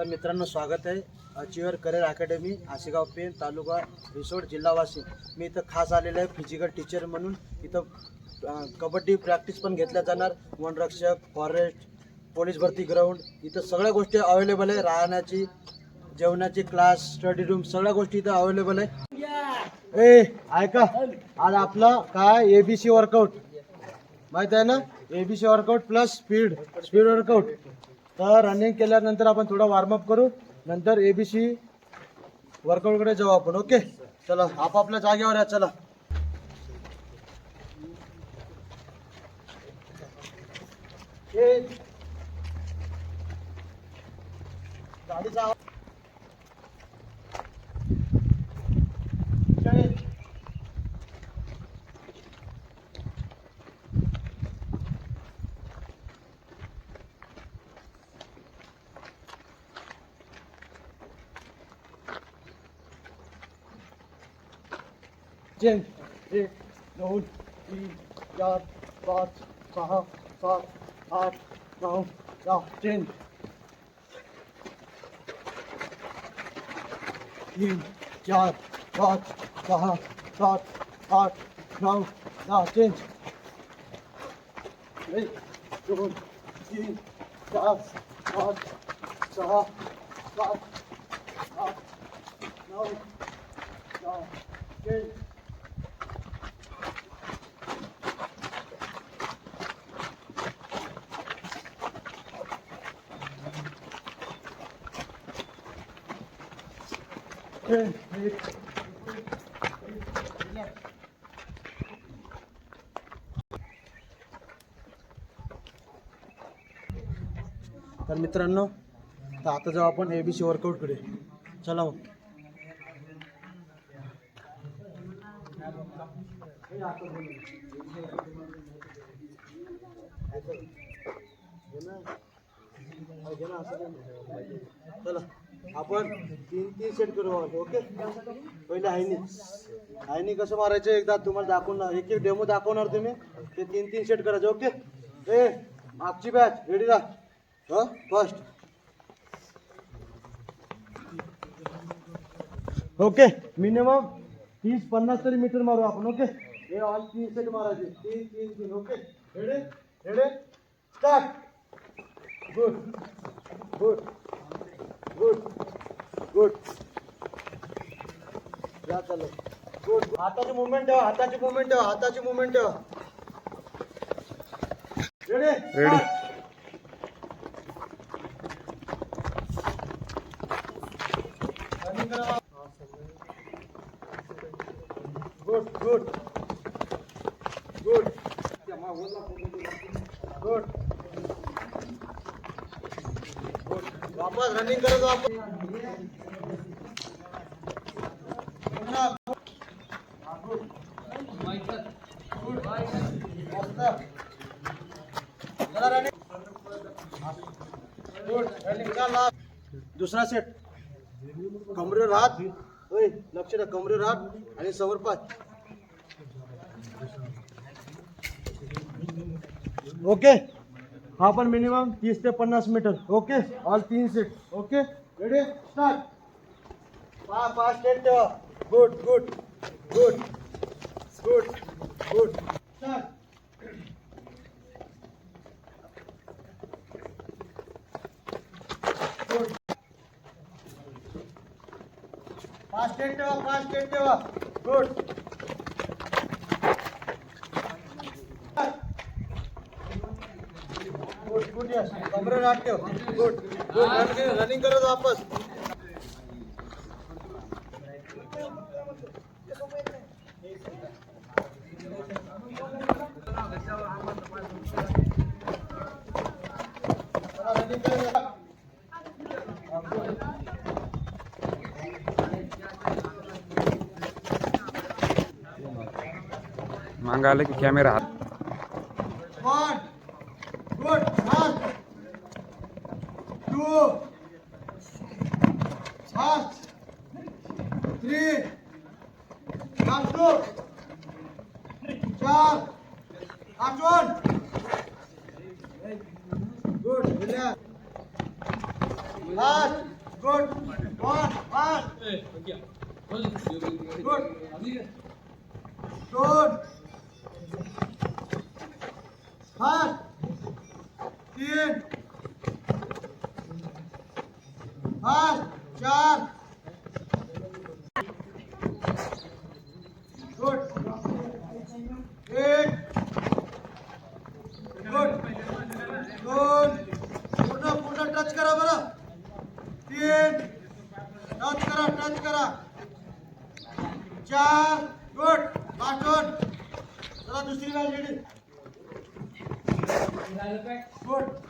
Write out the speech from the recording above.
तर मित्रांनो स्वागत आहे. Achiever career academy Asegaon Pen तालुका रिसोड जिल्हा वाशिम मी इथं खास आलेलो आहे फिजिकल टीचर म्हणून. इथं कबड्डी प्रॅक्टिस पण घेतल्या जाणार. वनरक्षक फॉरेस्ट पोलीस भरती ग्राउंड इथं सगळ्या गोष्टी अवेलेबल आहे. राहण्याची जेवणाची क्लास स्टडी रूम सगळ्या गोष्टी इथं अवेलेबल आहे. ए ऐका. आज आपलं काय? एबीसी वर्कआउट माहीत आहे ना? ABC workout plus speed speed workout तर रनिंग केल्यानंतर आपण थोडा वॉर्मअप करू. नंतर एबीसी वर्कआउटकडे जाऊ आपण ओके चला आपापल्या जागेवर या चला. गाडीचा Cenk, Cenk, Nohun, İyi, Yar, Bat, Saha, Sat, At, Nahum, Yah, Cenk. İyi, Yar, Bat, Saha, Sat, At, Nahum, Yah, Cenk. Cenk, Nohun, İyi, Yar, Bat, Saha, Sat, At, Nahum, Yah, Cenk. तर मित्रांनो तर आता जाऊ आपण A B C वर्कआउटकडे चला मग. चला आपण तीन तीन सेट करू ओके पहिले हायनी. हायनी कसं मारायचं एकदा तुम्हाला दाखवणार एक एक डेमो दाखवणार तुम्ही. ते तीन तीन सेट करायचे ओके ए मागची बॅच रेडी राहा. हो फर्स्ट ओके मिनिमम तीस पन्नास तरी मीटर मारू आपण ओके हे ऑल तीन सेट मारायचे. तीन तीन तीन okay ready ready start good good good good चालू. गुड हाताची मुवमेंट ठेवा हाताची मुवमेंट ठेवा हाताची मुवमेंट ठेवा ready Ready. Good good good good वापस रनिंग करत वापस. दुसरा सेट कमरेवर हात होय लक्ष द्या कमरेवर हात आणि समोर पाच ओके हा पण मिनिमम तीस ते पन्नास मीटर। ओके ऑल तीन सेट ओके रेडी स्टार्ट पा पाच सेट ठेवा good good good good good start good पाच टेन ठेवा पाच टेन ठेवा good good good yes running करत वापस मागं आलं की कॅमेरा हात four, five, three, আটশো চার আটন good last good one fast good good fast তিন पाच चार. गुड. एक. गुड. दोन. पूर्ण पूर्ण टच करा बरं. तीन. टच करा टच करा. चार. गुड. पाठवून चला दुसरी मॅच रेडी गुड.